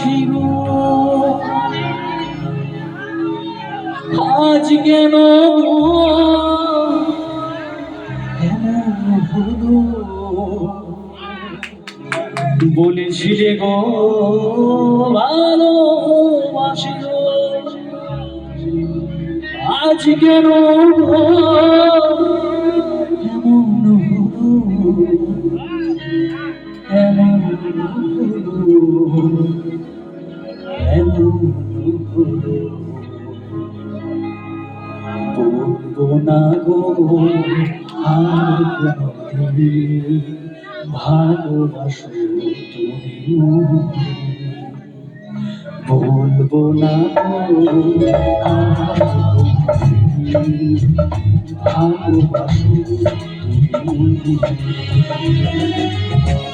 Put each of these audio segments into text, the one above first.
ভালোবাসি গো আজ কেন গো এমন হলো বলেছিলে গো ভালোবাসি গো আজ না গো আর ভালোবাসো তুমি। বলব না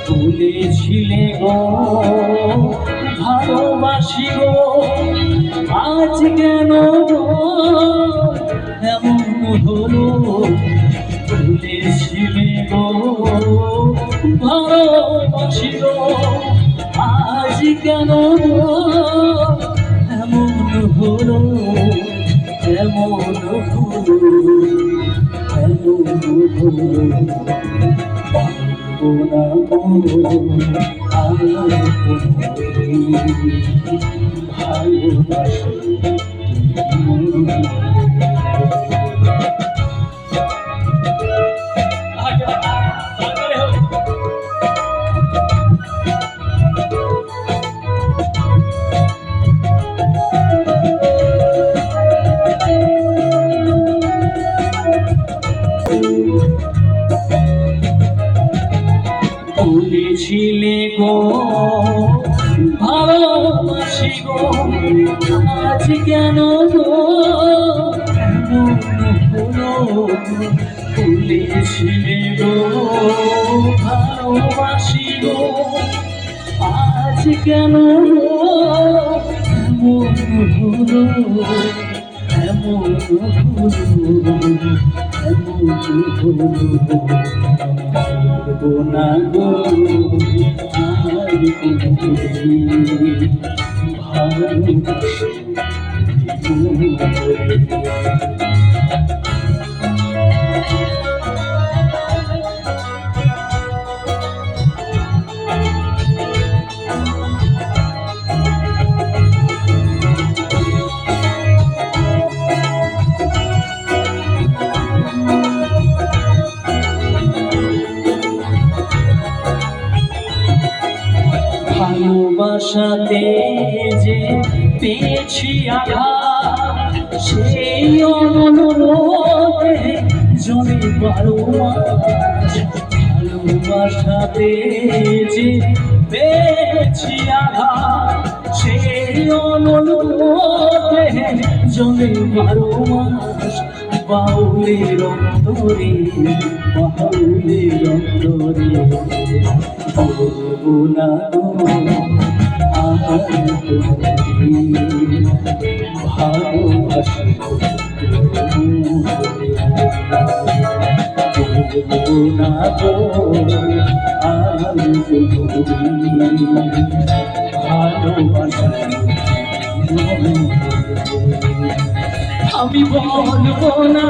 তুলেছিলে গো ভালোবাসি গো আজ কেন তুলেছিলে গো। ভালোবাসি গো আজ কেন এমন হলো এমন হলো এমন হলো। বলেছিলে গো ভালোবাসি গো আজ কেন গো? গো ভালোবাসি গো আজ কেন এমন এমন বলব না গো আর ভালোবাসো ভালোবাসাতে যে পেয়েছি আঘাত। সেই অনুরোধে জলে বারো ভালোবাসাতে যে পেয়েছি আঘাত। সেই অনুরোধে জলে বারো মাস বাউলের অন্তরে বাউলের অন্তরে বলব না গো আর কোনোদিন ভালোবাসো বলব না গো আর কোনোদিন আমি বলব না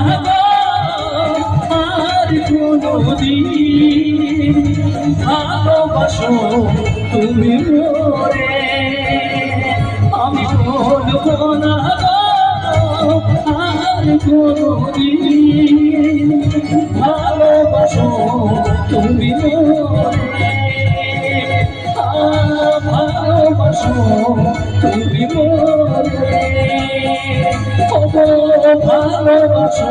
আর কোনোদিন ভালোবাসো তুমি মোরে। আমি বলব না আর কোনোদিন ভালোবাসো তুমি ভালোবাসো তুমি মোরে। ভালোবাসো।